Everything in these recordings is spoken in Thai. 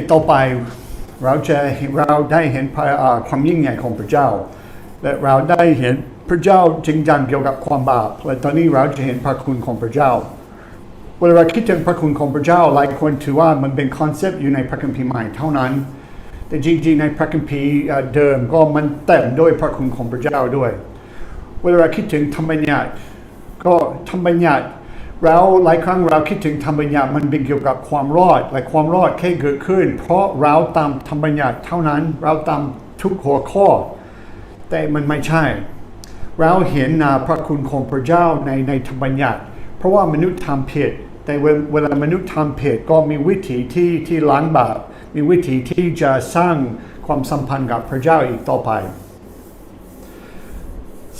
คต่อไปเราจะเราได้เห็นความยิ่งใหญ่ของพระเจ้า และเราได้เห็นพระเจ้าจริงจังเกี่ยวกับความบาปและตอนนี้เราจะเห็นพระคุณของพระเจ้าเวลาเราคิดถึงพระคุณของพระเจ้าหลายคนถือว่ามันเป็นคอนเซปต์อยู่ในพระคัมภีร์ใหม่เท่านั้น แต่จริงๆในพระคัมภีร์เอ่อเดิมก็มันเต็มด้วยพระคุณของพระเจ้าด้วยเวลาเราคิดถึงธรรมบัญญัติก็ธรรมบัญญัติ เราหลายครั้งเราคิดถึงธรรมบัญญัติมันเป็นเกี่ยวกับความรอดและความรอดแค่เกิดขึ้น เพราะเราตามธรรมบัญญัติเท่านั้นเราตามทุกหัวข้อ แต่มันไม่ใช่ เราเห็นนาพระคุณของพระเจ้าในในธรรมบัญญัติ เพราะว่ามนุษย์ทำผิดแต่เวลเวลามนุษย์ทำผิดก็มีวิธีที่ที่ล้างบาปมีวิธีที่จะสร้างความสัมพันธ์กับพระเจ้าอีกต่อไป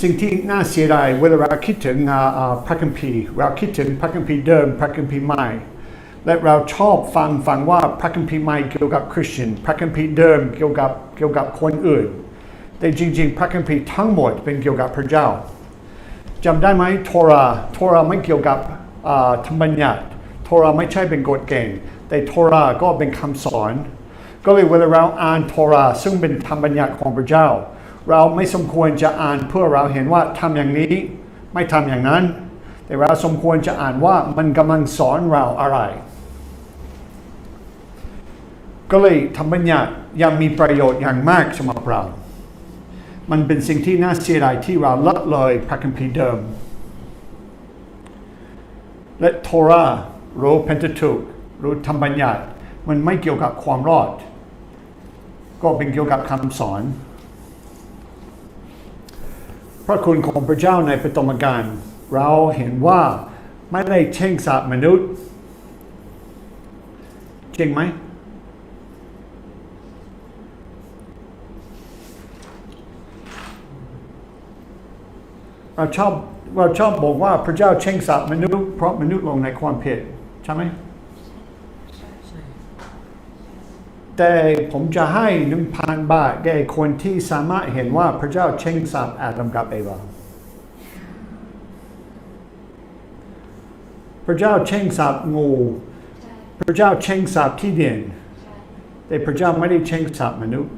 สิ่งที่น่าเสียดายเวลาเราคิดถึงอาพระคัมภีร์เราคิดถึงพระคัมภีร์เดิม พระคัมภีร์ใหม่ และเราชอบฟังฟังว่าพระคัมภีร์ใหม่เกี่ยวกับคริสเตียนพระคัมภีร์เดิมเกี่ยวกับเกี่ยวกับคนอื่น แต่จริง ๆ พระคัมภีร์ทั้งหมดเป็นเกี่ยวกับพระเจ้าจำได้ไหมโทราโทราไม่เกี่ยวกับธรรมบัญญัติโทราไม่ใช่เป็นกฎเกณฑ์แต่โทราก็เป็นคำสอน ก็เลยเวลาเราอ่านโทราซึ่งเป็นธรรมบัญญัติของพระเจ้า เราไม่สมควรจะอ่านเพื่อเราเห็นว่าทำอย่างนี้ไม่ทำอย่างนั้น แต่เราสมควรจะอ่านว่ามันกำลังสอนเราอะไร ก็เลยธรรมบัญญัติยังมีประโยชน์อย่างมากสำหรับเรา มันเป็นสิ่งที่น่าเสียดายที่เราละเลยพระคัมภีร์เดิม และโทรารู้เพนท t ทุกรู้ธรรมบัญญัติมันไม่เกี่ยวกับความรอด ก็เป็นเกี่ยวกับคำสอน ระคุณของพระเจ้าในปฐมกาลเราเห็นว่าไม่ได้เช่งสาบมนุษย์ จริงไหม เราชอบเราชอบบอกว่าพระเจ้าเช่งสาบมนุษย์เพราะมนุษย์ลงในความผิดใช่ไหม แต่ผมจะให้หนึ่งพันบาทแก่คนที่สามารถเห็นว่าพระเจ้าเช่งสาบอาดัมกับเอวาพระเจ้าเช่งสาบงู พระเจ้าเช่งสาบที่ดินแต่พระเจ้าไม่ได้เช่งสาบมนุษย์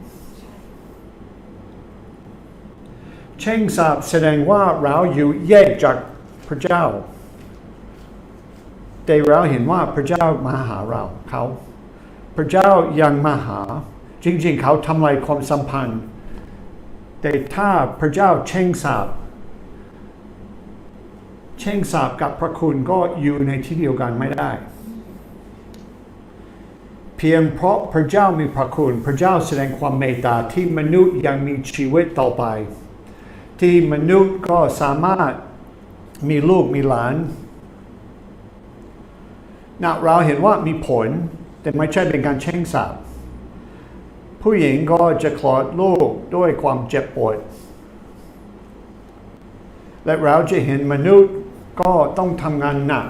เช่งสาบแสดงว่าเราอยู่แยกจากพระเจ้า แต่เราเห็นว่าพระเจ้ามาหาเราเขา พระเจ้ายังมาหา จริง ๆ เขาทำลายความสัมพันธ์ แต่ถ้าพระเจ้าเช่งสาบเช่งสาบกับพระคุณก็อยู่ในที่เดียวกันไม่ได้ เพียงเพราะพระเจ้ามีพระคุณ พระเจ้าแสดงความเมตตาที่มนุษย์ยังมีชีวิตต่อไป ที่มนุษย์ก็สามารถมีลูกมีหลานนะเราเห็นว่ามีผล แต่ไม่ใช่เป็นการเช่งสาบผู้หญิงก็จะคลอดลูกด้วยความเจ็บปวดและเราจะเห็นมนุษย์ก็ต้องทำงานหนัก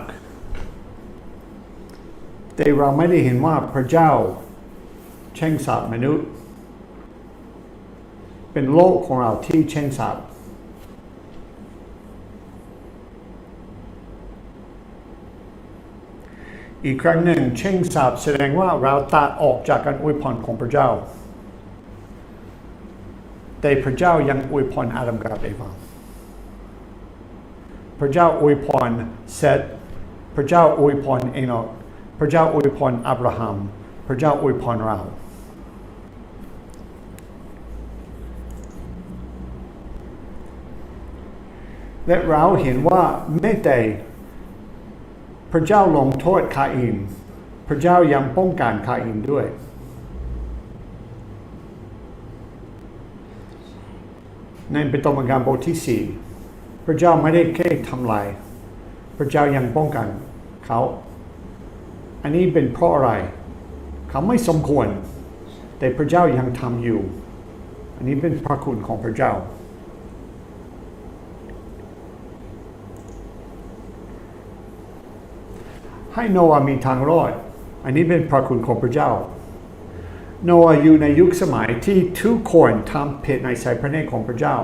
แต่เราไม่ได้เห็นว่าพระเจ้าเช่งสาบมนุษย์ เป็นโลกของเราที่เช่งสาบ อีกครั้งหนึ่งเช่งสาบแสดงว่าเราตัดออกจากการอวยพรของพระเจ้า แต่พระเจ้ายังอวยพรอาดัมกับเอวาพระเจ้าอวยพรเซตพระเจ้าอวยพรเอโนกพระเจ้าอวยพรอับราฮัม พระเจ้าอวยพรเราและเราเห็นว่าไม่แต่ พระเจ้าลงโทษคาอิน พระเจ้ายังป้องกันคาอินด้วย ในเป็นตมการบทที่สี่พระเจ้าไม่ได้แค่ทำลาย พระเจ้ายังป้องกันเขา อันนี้เป็นเพราะอะไร เขาไม่สมควร แต่พระเจ้ายังทำอยู่ อันนี้เป็นพระคุณของพระเจ้า ให้โนอาห์มีทางรอด อันนี้เป็นพระคุณของพระเจ้า โนอาห์อยู่ในยุคสมัยที่ทุกคนทำผิดในสายพระเนตรของพระเจ้า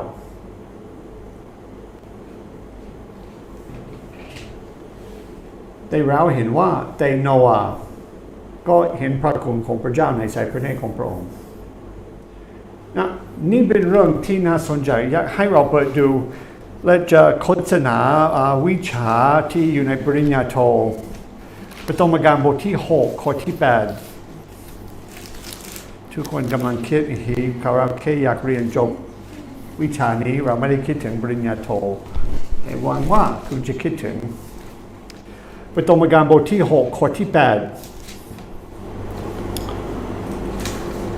แต่เราเห็นว่าแต่โนอาห์ก็เห็นพระคุณของพระเจ้าในสายพระเนตรของพระองค์นะนี่เป็นเรื่องที่น่าสนใจอยากให้เราเปิดดูและจะโฆษณาอ่าวิชาที่อยู่ในปริญญาโท ปฐมกาลบทที่ 6 ข้อที่ 8 ทุกคนกำลังคิดอีกทีเขาเราแค่อยากเรียนจบวิชานี้เราไม่ได้คิดถึงปริญญาโทแต่หวังว่าคุณจะคิดถึงปฐมกาลบทที่ 6 ข้อที่ 8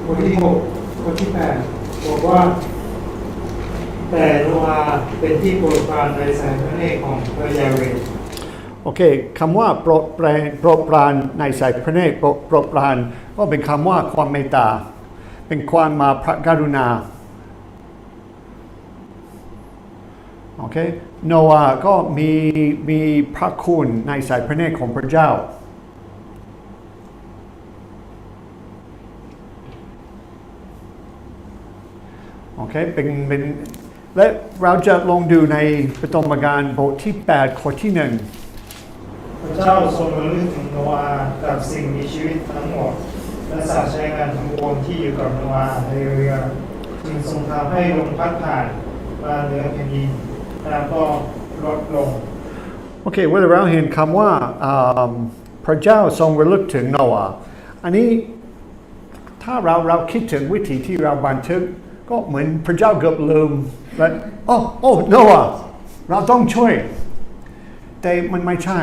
บทที่หกบทที่แปดบอกว่า แต่โนอาเป็นที่โปรดปรานในสายพระเนตรของพระยาเว โอเคคำว่าโปรดแปรโปรดปรานในสายพระเนตรโปรดปรานก็เป็นคำว่าความเมตตา เป็นความมาพระกรุณาโอเคโนอาก็มีมีพระคุณในสายพระเนตรของพระเจ้าโอเคเป็นเป็นและเราจะลองดูในปฐมกาลบทที่ 8 ข้อที่หนึ่ง พระเจ้าทรงระลึกถึงโนอาห์กับสิ่งมีชีวิตทั้งหมด และสัตว์ใช้งานทั้งปวงที่อยู่กับโนอาในเรือจึงทรงทำให้ลมพัดผ่านมาเหนือแผ่นดินน้ำก็ลดลง โอเคเวลาเราเห็นคำว่าอ่าพระเจ้าทรงระลึกถึงโนอาอันนี้ถ้าเราเราคิดถึงวิธีที่เราบันทึก ก็เหมือนพระเจ้าเกือบลืมและโอ้โอ้โนอาเราต้องช่วย แต่มันไม่ใช่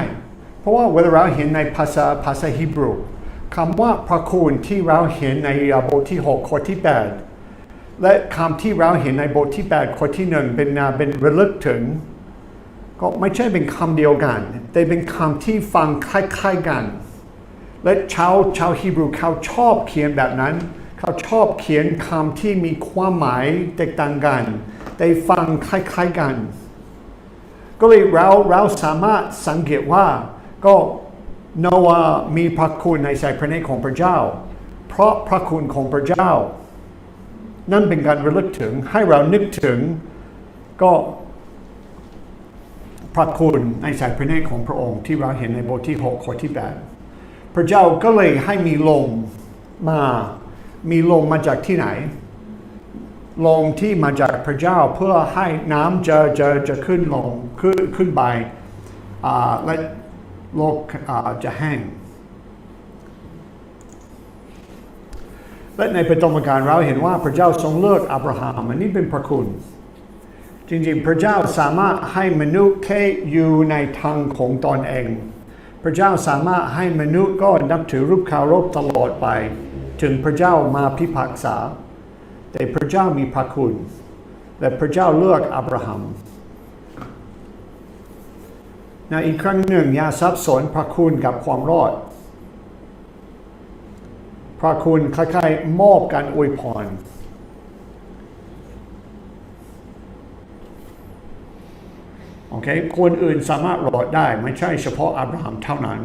เพราะว่าเวลาเราเห็นในภาษาภาษาฮีบรูคำว่าพระคุณที่เราเห็นในบทที่ 6 ข้อที่ 8 และคำที่เราเห็นในบทที่ 8 ข้อที่หนึ่งเป็นอ่าเป็นระลึกถึง ก็ไม่ใช่เป็นคำเดียวกัน แต่เป็นคำที่ฟังคล้ายๆกัน และชาวชาวฮีบรูเขาชอบเขียนแบบนั้น เขาชอบเขียนคำที่มีความหมายแตกต่างกัน แต่ฟังคล้ายๆกัน ก็เลยเราเราสามารถสังเกตว่า ก็โนอามีพระคุณในสายพระเนตรของพระเจ้า เพราะพระคุณของพระเจ้า นั่นเป็นการระลึกถึงให้เรานึกถึงก็พระคุณในสายพระเนตรของพระองค์ที่เราเห็นในบทที่6ข้อที่8พระเจ้าก็เลยให้มีลมมา มีลมมาจากที่ไหน ลมที่มาจากพระเจ้าเพื่อให้น้ำจะจะจะขึ้นลงขึ้นขึ้นไปอ่าและ โลกจะแห้ง และในปฐมกาลเราเห็นว่าพระเจ้าทรงเลือกอับราฮัมอันนี้เป็นพระคุณ จริงๆ พระเจ้าสามารถให้มนุษย์แค่อยู่ในทางของตนเอง พระเจ้าสามารถให้มนุษย์ก็นับถือรูปคารพตลอดไป ถึงพระเจ้ามาพิพากษา แต่พระเจ้ามีพระคุณ และพระเจ้าเลือกอับราฮัม นะอีกครั้งหนึ่งอย่าสับสนพระคุณกับความรอด พระคุณคล้ายๆมอบการอวยพรโอเคคนอื่นสามารถรอดได้ไม่ใช่เฉพาะอับราฮัมเท่านั้น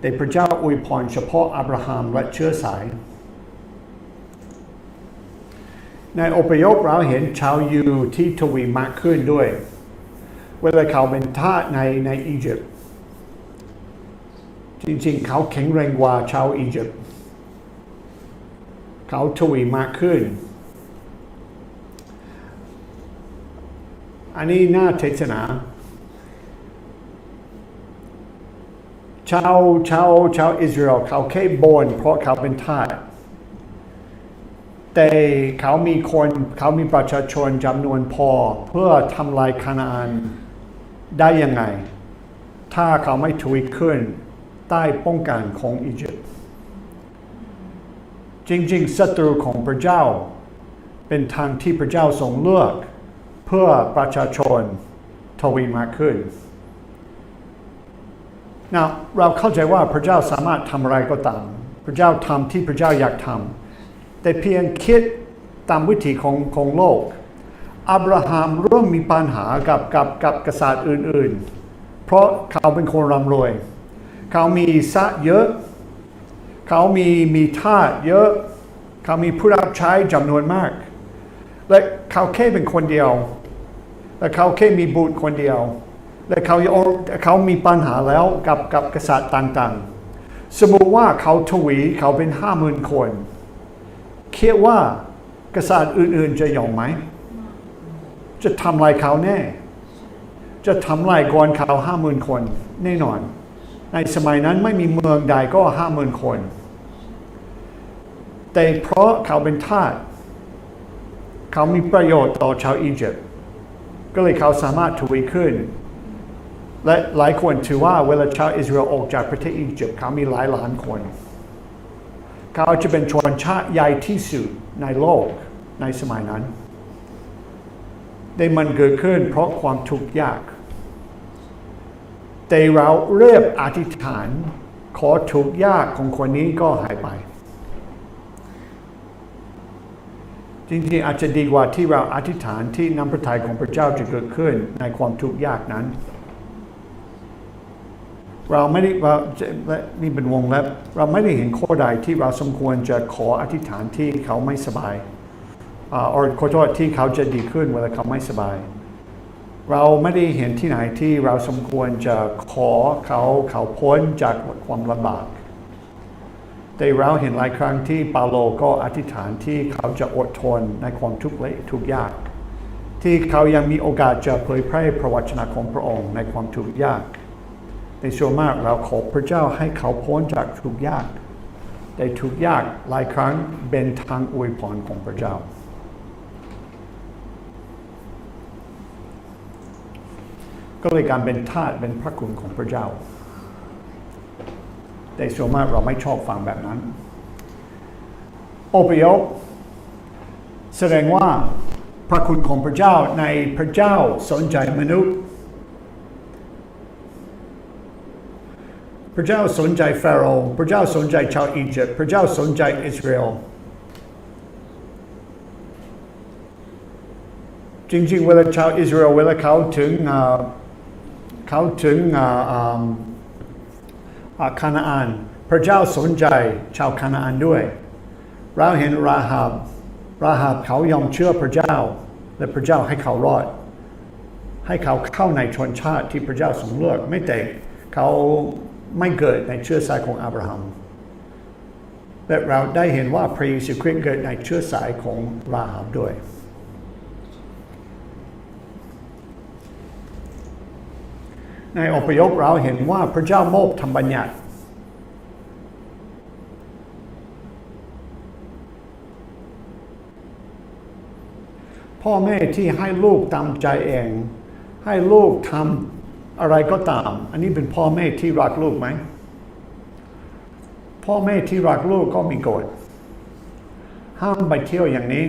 แต่พระเจ้าอวยพรเฉพาะอับราฮัมและเชื้อสาย ในอพยพเราเห็นชาวยูที่ทวีมากขึ้นด้วย เวลาเขาเป็นทาสในในอียิปต์จริงๆ เขาแข็งแรงกว่าชาวอียิปต์เขาทวีมากขึ้น อันนี้น่าเทศนาชาวชาวชาวอิสราเอลเขาแค่บนเพราะเขาเป็นทาสแต่เขามีคนเขามีประชาชนจำนวนพอเพื่อทำลายคานาอัน ได้ยังไง ถ้าเขาไม่ทวีขึ้นใต้ป้องกันของอียิปต์จริงๆศัตรูของพระเจ้า เป็นทางที่พระเจ้าทรงเลือก เพื่อประชาชนทวีมากขึ้น Now เราเข้าใจว่าพระเจ้าสามารถทำอะไรก็ตาม พระเจ้าทำที่พระเจ้าอยากทำแต่เพียงคิดตามวิถีของของโลก อับราฮัมเริ่มมีปัญหากับกับกับกษัตริย์อื่น ๆ เพราะเขาเป็นคนร่ำรวย เขามีทรัพย์เยอะ เขามีมีทาสเยอะ เขามีผู้รับใช้จำนวนมาก และเขาแค่เป็นคนเดียว และเขาแค่มีบุตรคนเดียว และเขาเขามีปัญหาแล้วกับกับกษัตริย์ต่างๆ สมมติว่าเขาทวีเขาเป็นห้าหมื่นคน คิดว่ากษัตริย์อื่น ๆ จะยอมไหม จะทำลายเขาแน่ จะทำลายก่อนเขาห้าหมื่นคนแน่นอน ในสมัยนั้นไม่มีเมืองใดก็ห้าหมื่นคน แต่เพราะเขาเป็นทาสเขามีประโยชน์ต่อชาวอียิปต์ก็เลยเขาสามารถทวีขึ้น และหลายคนถือว่าเวลาชาวอิสราเอลออกจากประเทศอียิปต์เขามีหลายล้านคน เขาจะเป็นชนชาติใหญ่ที่สุดในโลกในสมัยนั้น ได้มันเกิดขึ้นเพราะความทุกข์ยาก แต่เราเรียบอธิษฐาน ขอทุกข์ยากของคนนี้ก็หายไป จริงๆอาจจะดีกว่าที่เราอธิษฐานที่น้ำพระทัยของพระเจ้าจะเกิดขึ้นในความทุกข์ยากนั้น เราไม่ได้เราและนี่เป็นวงเล็บเราไม่ได้เห็นข้อใดที่เราสมควรจะขออธิษฐานที่เขาไม่สบาย or ขอโทษที่เขาจะดีขึ้นเวลาเขาไม่สบาย เราไม่ได้เห็นที่ไหนที่เราสมควรจะขอเขาเขาพ้นจากความลำบากแต่เราเห็นหลายครั้งที่ปาโลก็อธิษฐานที่เขาจะอดทนในความทุกข์และทุกยาก ที่เขายังมีโอกาสจะเผยแพร่พระวจนะของพระองค์ในความทุกข์ยาก ในส่วนมากเราขอพระเจ้าให้เขาพ้นจากทุกข์ยาก แต่ทุกข์ยากหลายครั้งเป็นทางอวยพรของพระเจ้า ก็เลยการเป็นทาสเป็นพระคุณของพระเจ้า แต่ส่วนมากเราไม่ชอบฟังแบบนั้น อพยพแสดงว่าพระคุณของพระเจ้าในพระเจ้าสนใจมนุษย์ พระเจ้าสนใจฟาโรห์พระเจ้าสนใจชาวอียิปต์พระเจ้าสนใจอิสราเอลจริงๆเวลาชาวอิสราเอลเวลาเขาถึง เขาถึงอ่ออาคานาอันพระเจ้าสนใจชาวคานาอันด้วย เราเห็นราฮับราฮับเขายอมเชื่อพระเจ้า และพระเจ้าให้เขารอด ให้เขาเข้าในชนชาติที่พระเจ้าทรงเลือกไม่แต่เขาไม่เกิดในเชื้อสายของอับราฮัมและเราได้เห็นว่าพระเยซูคริสต์เกิดในเชื้อสายของราฮับด้วย ในอพยพเราเห็นว่าพระเจ้าโมบธรรมบัญญัติ พ่อแม่ที่ให้ลูกตามใจเอง ให้ลูกทำอะไรก็ตาม อันนี้เป็นพ่อแม่ที่รักลูกไหม พ่อแม่ที่รักลูกก็มีกฎห้ามไปเที่ยวอย่างนี้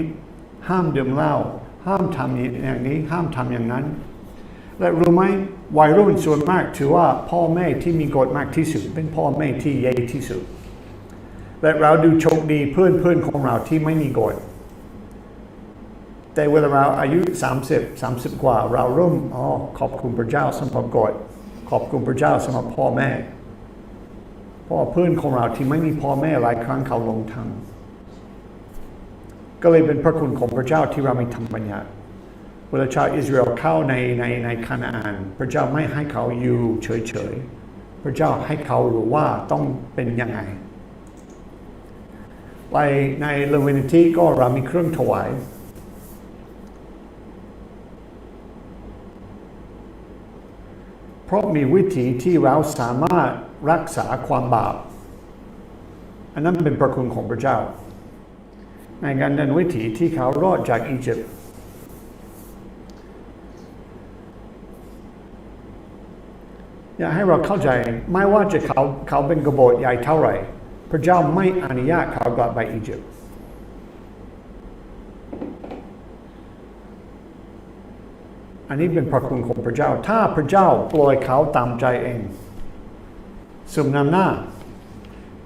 ห้ามดื่มเหล้าห้ามทำอย่างนี้ ห้ามทำอย่างนั้น และรู้ไหม วัยรุ่นส่วนมากถือว่าพ่อแม่ที่มีกฎมากที่สุด เป็นพ่อแม่ที่ใหญ่ที่สุด และเราดูโชคดีเพื่อนเพื่อนของเราที่ไม่มีกฎแต่เวลาเราอายุ 30 30 กว่า เราเริ่มอ๋อขอบคุณพระเจ้าสำหรับกฎขอบคุณพระเจ้าสำหรับพ่อแม่เพราะว่าเพื่อนของเราที่ไม่มีพ่อแม่หลายครั้งเขาลงทางก็เลยเป็นพระคุณของพระเจ้าที่เราไม่ทำบัญญัติ วลาชาวอิสราเอลเข้าในในในคานาอันพระเจ้าไม่ให้เขาอยู่เฉยๆ พระเจ้าให้เขารู้ว่าต้องเป็นยังไงไปในเลวินิทีก็เรามีเครื่องถวาย เพราะมีวิธีที่เราสามารถรักษาความบาป อันนั้นเป็นประคุณของพระเจ้า ในการนั้นวิธีที่เขารอดจากอียิปต์ อยากให้เราเข้าใจไม่ว่าจะเขาเขาเป็นกบฏใหญ่เท่าไหร่ พระเจ้าไม่อนุญาตเขากลับไปอียิปต์อันนี้เป็นพระคุณของพระเจ้า ถ้าพระเจ้าปล่อยเขาตามใจเองสมนำหน้า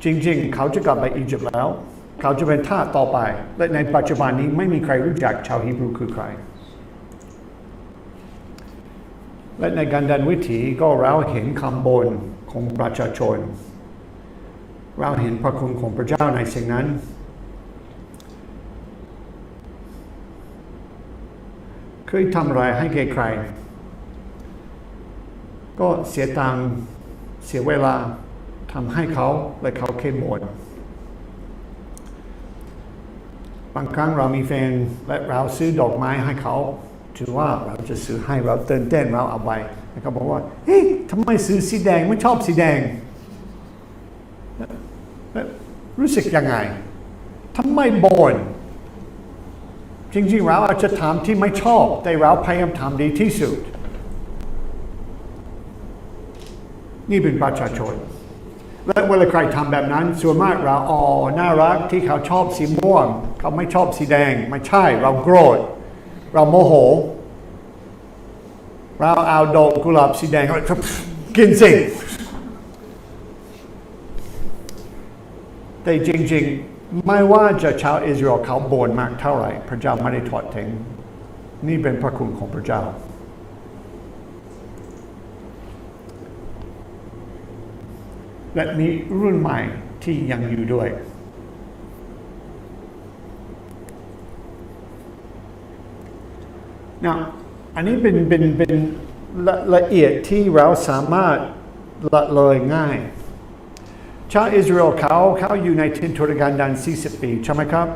จริงๆ เขาจะกลับไปอียิปต์แล้ว เขาจะเป็นทาสต่อไป และในปัจจุบันนี้ไม่มีใครรู้จักชาวฮีบรูคือใคร และในการดันวิถีก็เราเห็นคำบนของประชาชน เราเห็นพระคุณของพระเจ้าในสิ่งนั้น เคยทำอะไรให้แก่ใคร ก็เสียตังเสียเวลาทำให้เขาและเขาเข้มบนบางครั้งเรามีแฟนและเราซื้อดอกไม้ให้เขา ถือว่าเราจะซื้อให้เราเต้นเต้นเราเอาไปแล้วเขาบอกว่าเฮ้ยทำไมซื้อสีแดงไม่ชอบสีแดง รู้สึกยังไงทำไมบ่นจริงๆเราอาจจะทำที่ไม่ชอบ แต่เราพยายามทำดีที่สุด นี่เป็นประชาชน และเวลาใครทำแบบนั้น ส่วนมากเราอ๋อน่ารักที่เขาชอบสีม่วง เขาไม่ชอบสีแดง ไม่ใช่เราโกรธ เราโมโห เราเอาดอกกุหลาบสีแดงกินสิแต่จริงๆ ไม่ว่าจะชาวอิสราเอลเขาบ่นมากเท่าไหร่ พระเจ้าไม่ได้ทอดทิ้งนี่เป็นพระคุณของพระเจ้า และมีรุ่นใหม่ที่ยังอยู่ด้วย นะอันนี้เป็นเป็นเป็นละละเอียดที่เราสามารถละเลยง่าย ชาวอิสราเอลเขาเขาอยู่ในทินทุรกันดาร40 ปีใช่ไหมครับ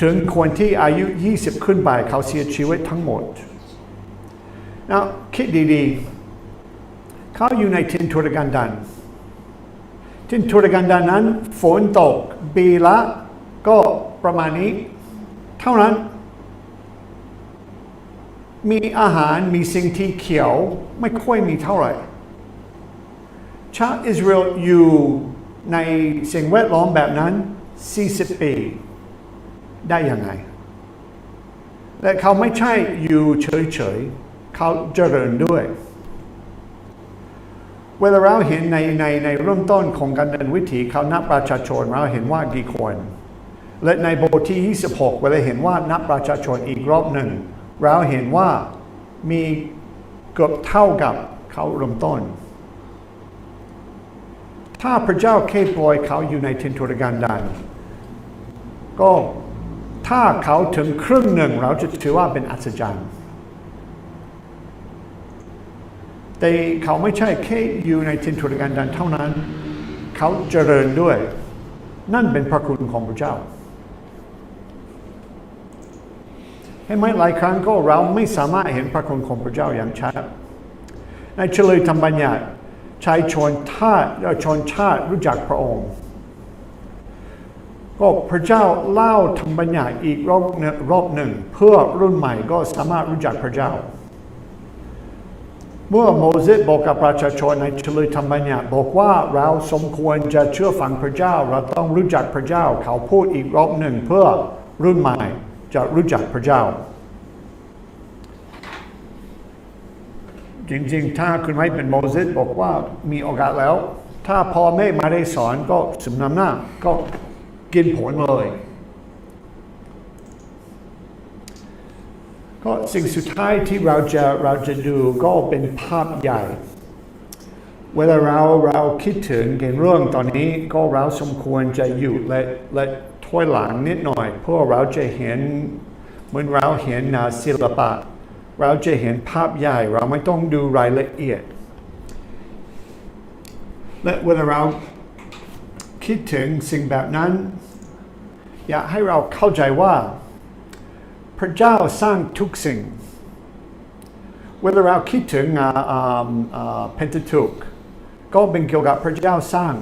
ถึงคนที่อายุ 20 ขึ้นไปเขาเสียชีวิตทั้งหมดนะคิดดีๆ เขาอยู่ในทินทุรกันดารทินทุรกันดารนั้นฝนตกปีละก็ประมาณนี้ เท่านั้น มีอาหารมีสิ่งที่เขียวไม่ค่อยมีเท่าไหร่ ชาวอิสราเอลอยู่ในสิ่งแวดล้อมแบบนั้น 40 ปี ได้ยังไง และเขาไม่ใช่อยู่เฉยๆ เขาเจริญด้วย เวลาเราเห็นในในในเริ่มต้นของการเดินวิถีเขานับประชาชนเราเห็นว่ากี่คนและในบทที่ 26 เวลาเห็นว่านับประชาชนอีกรอบหนึ่ง เราเห็นว่ามีเกือบเท่ากับเขาเริ่มต้น ถ้าพระเจ้าแค่ปล่อยเขาอยู่ในทินทุรกันดารก็ถ้าเขาถึงครึ่งหนึ่งเราจะถือว่าเป็นอัศจรรย์แต่เขาไม่ใช่แค่อยู่ในทินทุรกันดารเท่านั้น เขาเจริญด้วย นั่นเป็นพระคุณของพระเจ้า เห็นไหมหลายครั้งก็เราไม่สามารถเห็นพระคุณของพระเจ้าอย่างชัดในเฉลยธรรมบัญญัติชายชนชาติชนชาติรู้จักพระองค์ ก็พระเจ้าเล่าธรรมบัญญัติอีกรอบรอบหนึ่ง เพื่อรุ่นใหม่ก็สามารถรู้จักพระเจ้า เมื่อโมเสสบอกกับประชาชนในเฉลยธรรมบัญญัติบอกว่าเราสมควรจะเชื่อฟังพระเจ้า เราต้องรู้จักพระเจ้า เขาพูดอีกรอบหนึ่งเพื่อรุ่นใหม่ จะรู้จักพระเจ้า จริงๆ ถ้าคุณไม่เป็นโมเสสบอกว่ามีโอกาสแล้ว ถ้าพ่อแม่มาได้สอนก็สมนำหน้าก็กินผลเลย ก็สิ่งสุดท้ายที่เราจะเราจะดูก็เป็นภาพใหญ่เวลาเราเราคิดถึงเรื่องตอนนี้ก็เราสมควรจะหยุดและและ ถอยหลังนิดหน่อยเพื่อเราจะเห็นเหมือนเราเห็นอ่าศิลปะ เราจะเห็นภาพใหญ่เราไม่ต้องดูรายละเอียด และเวลาเราคิดถึงสิ่งแบบนั้น อยากให้เราเข้าใจว่า พระเจ้าสร้างทุกสิ่ง เวลาเราคิดถึงเพนททุกก็เป็นเกี่ยวกับพระเจ้าสร้าง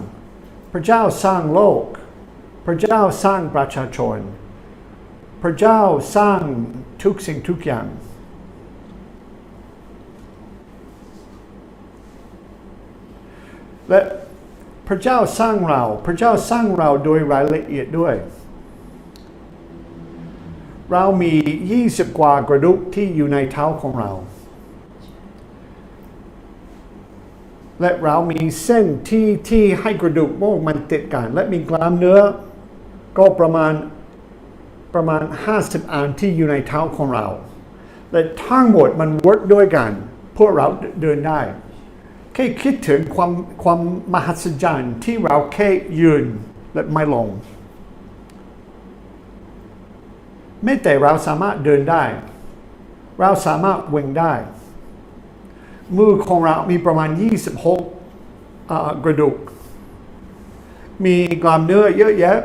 พระเจ้าสร้างโลก พระเจ้าสร้างประชาชน พระเจ้าสร้างทุกสิ่งทุกอย่าง และพระเจ้าสร้างเรา พระเจ้าสร้างเราโดยรายละเอียดด้วย เรามี 20 กว่ากระดูกที่อยู่ในเท้าของเรา และเรามีเส้นที่ที่ให้กระดูกพวกมันติดกัน และมีกล้ามเนื้อ ก็ประมาณประมาณ 50 อันที่อยู่ในเท้าของเรา และทั้งหมดมันเวิร์กด้วยกัน พวกเราเดินได้แค่คิดถึงความความมหัศจรรย์ที่เราแค่ยืนและไม่ลง ไม่แต่เราสามารถเดินได้ เราสามารถวิ่งได้ มือของเรามีประมาณ 26กระดูก มีกล้ามเนื้อเยอะแยะ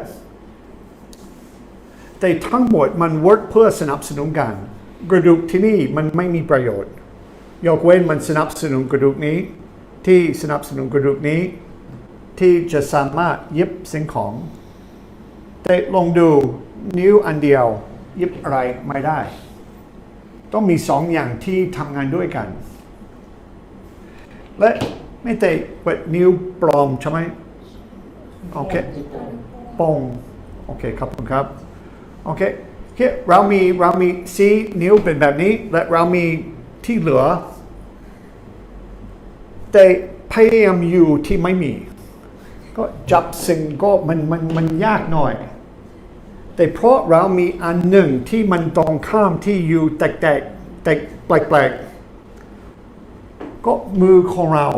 แต่ทั้งหมดมันเวิร์กเพื่อสนับสนุนกัน กระดูกที่นี่มันไม่มีประโยชน์ ยกเว้นมันสนับสนุนกระดูกนี้ ที่สนับสนุนกระดูกนี้ ที่จะสามารถเย็บสิ่งของ แต่ลองดูนิ้วอันเดียวเย็บอะไรไม่ได้ ต้องมีสองอย่างที่ทำงานด้วยกัน และไม่แต่เปิดนิ้วปลอมใช่ไหมโอเคป้งโอเคครับคุณครับ โอเคเคเรามีเรามีซีนิ้วเป็นแบบนี้ และเรามีที่เหลือ แต่พยายามอยู่ที่ไม่มี ก็จับสิ่งก็มันมันมันยากหน่อย แต่เพราะเรามีอันหนึ่งที่มันตรงข้ามที่อยู่แตกแตกแตกแปลกๆก็มือของเรา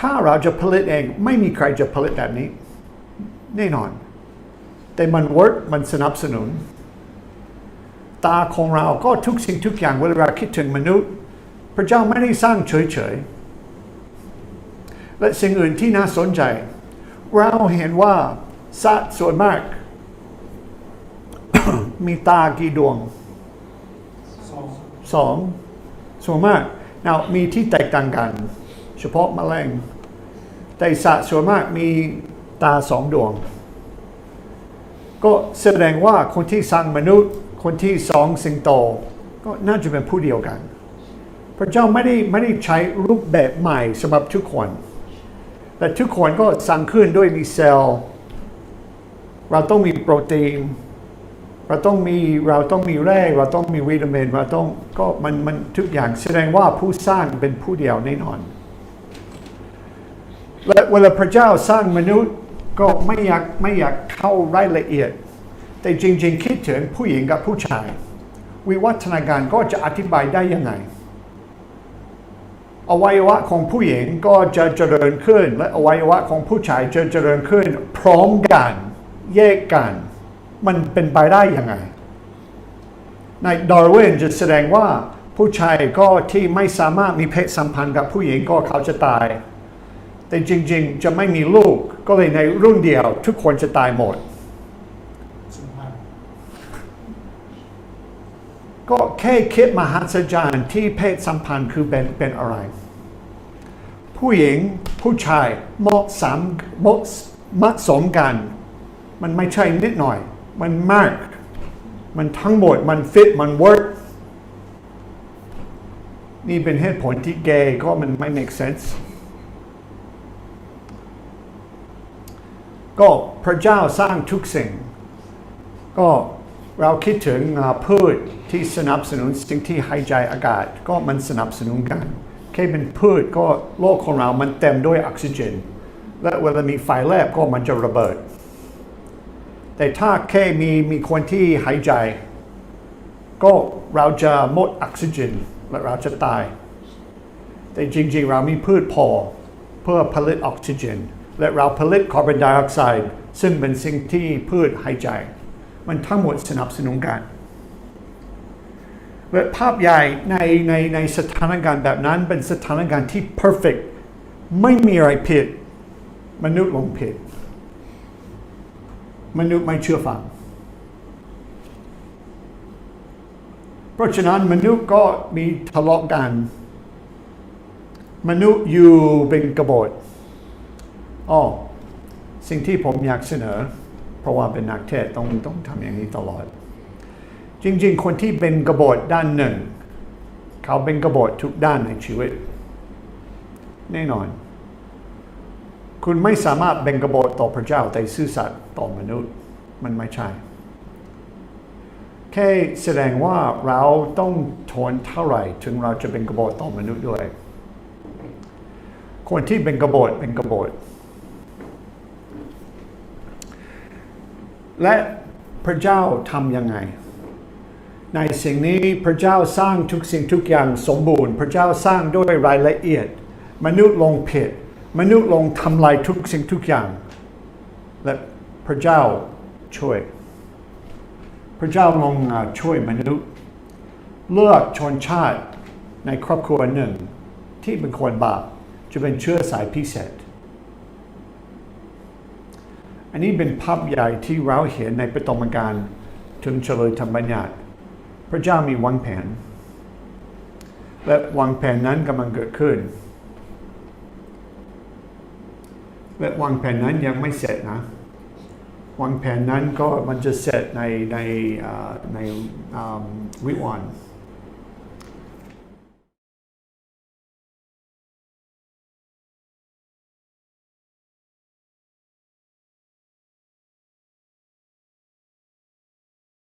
ถ้าเราจะผลิตเองไม่มีใครจะผลิตแบบนี้ แน่นอน แต่มันเวิร์กมันสนับสนุน ตาของเราก็ทุกสิ่งทุกอย่างเวลาเราคิดถึงมนุษย์ พระเจ้าไม่ได้สร้างเฉยๆ และสิ่งอื่นที่น่าสนใจ เราเห็นว่าสัตว์ส่วนมาก มีตากี่ดวงสองสองส่วนมากเรามีที่แตกต่างกัน เฉพาะแมลงแต่สัตว์ส่วนมากมีตาสองดวง ก็แสดงว่าคนที่สร้างมนุษย์คนที่สองสิงโต ก็น่าจะเป็นผู้เดียวกัน พระเจ้าไม่ได้ไม่ได้ใช้รูปแบบใหม่สำหรับทุกคน แต่ทุกคนก็สร้างขึ้นด้วยมีเซลล์ เราต้องมีโปรตีน เราต้องมีเราต้องมีแร่เราต้องมีวิตามินเราต้องก็มันมันทุกอย่างแสดงว่าผู้สร้างเป็นผู้เดียวแน่นอนและเวลาพระเจ้าสร้างมนุษย์ ก็ไม่อยากไม่อยากเข้ารายละเอียด แต่จริง ๆ คิดถึงผู้หญิงกับผู้ชาย วิวัฒนาการก็จะอธิบายได้ยังไง อวัยวะของผู้หญิงก็จะเจริญขึ้น และอวัยวะของผู้ชายจะเจริญขึ้น พร้อมกันแยกกัน มันเป็นไปได้ยังไง ในดาร์วินจะแสดงว่าผู้ชายก็ที่ไม่สามารถมีเพศสัมพันธ์กับผู้หญิงก็เขาจะตาย แต่จริง ๆ จะไม่มีลูก ก็เลยในรุ่นเดียว ทุกคนจะตายหมด ก็แค่คิดมหัศจรรย์ที่เพศสัมพันธ์คือเป็นเป็นอะไร ผู้หญิงผู้ชายเหมาะสมเหมาะเหมาะสมกัน มันไม่ใช่นิดหน่อย มันมาก มันทั้งหมดมันฟิตมันเวิร์กนี่เป็นเหตุผลที่เกย์ก็มันไม่ make sense ก็พระเจ้าสร้างทุกสิ่ง ก็เราคิดถึงพืชที่สนับสนุนสิ่งที่หายใจอากาศ ก็มันสนับสนุนกันแค่เป็นพืชก็โลกของเรามันเต็มด้วยออกซิเจน และเวลามีไฟแลบก็มันจะระเบิด แต่ถ้าแค่มีมีคนที่หายใจ ก็เราจะหมดออกซิเจนและเราจะตาย แต่จริงๆเรามีพืชพอเพื่อผลิตออกซิเจน และเราผลิตคาร์บอนไดออกไซด์ซึ่งเป็นสิ่งที่พืชหายใจ มันทั้งหมดสนับสนุนกันและภาพใหญ่ในในในสถานการณ์แบบนั้นเป็นสถานการณ์ที่ perfect ไม่มีอะไรผิด มนุษย์ลงผิด มนุษย์ไม่เชื่อฟัง เพราะฉะนั้นมนุษย์ก็มีทะเลาะกัน มนุษย์อยู่เป็นกบฏ อ๋อสิ่งที่ผมอยากเสนอ เพราะว่าเป็นนักเทศต้องต้องทำอย่างนี้ตลอด จริงๆ คนที่เป็นกบฏด้านหนึ่ง เขาเป็นกบฏทุกด้านในชีวิต แน่นอน คุณไม่สามารถเป็นกบฏต่อพระเจ้าแต่ซื่อสัตย์ต่อมนุษย์ มันไม่ใช่แค่แสดงว่าเราต้องทนเท่าไหร่ถึงเราจะเป็นกบฏต่อมนุษย์ด้วย คนที่เป็นกบฏเป็นกบฏ และพระเจ้าทำยังไง ในสิ่งนี้พระเจ้าสร้างทุกสิ่งทุกอย่างสมบูรณ์ พระเจ้าสร้างด้วยรายละเอียด มนุษย์ลงผิด มนุษย์ลงทำลายทุกสิ่งทุกอย่าง และพระเจ้าช่วย พระเจ้าลงอ่าช่วยมนุษย์ เลือกชนชาติในครอบครัวหนึ่งที่เป็นคนบาปจะเป็นเชื้อสายพิเศษ อันนี้เป็นภาพใหญ่ที่เราเห็นในปฐมกาลถึงเฉลยธรรมบัญญัติพระเจ้ามีวางแผน และวางแผนนั้นกำลังเกิดขึ้น และวางแผนนั้นยังไม่เสร็จนะวางแผนนั้นก็มันจะเสร็จในในในวิวาห์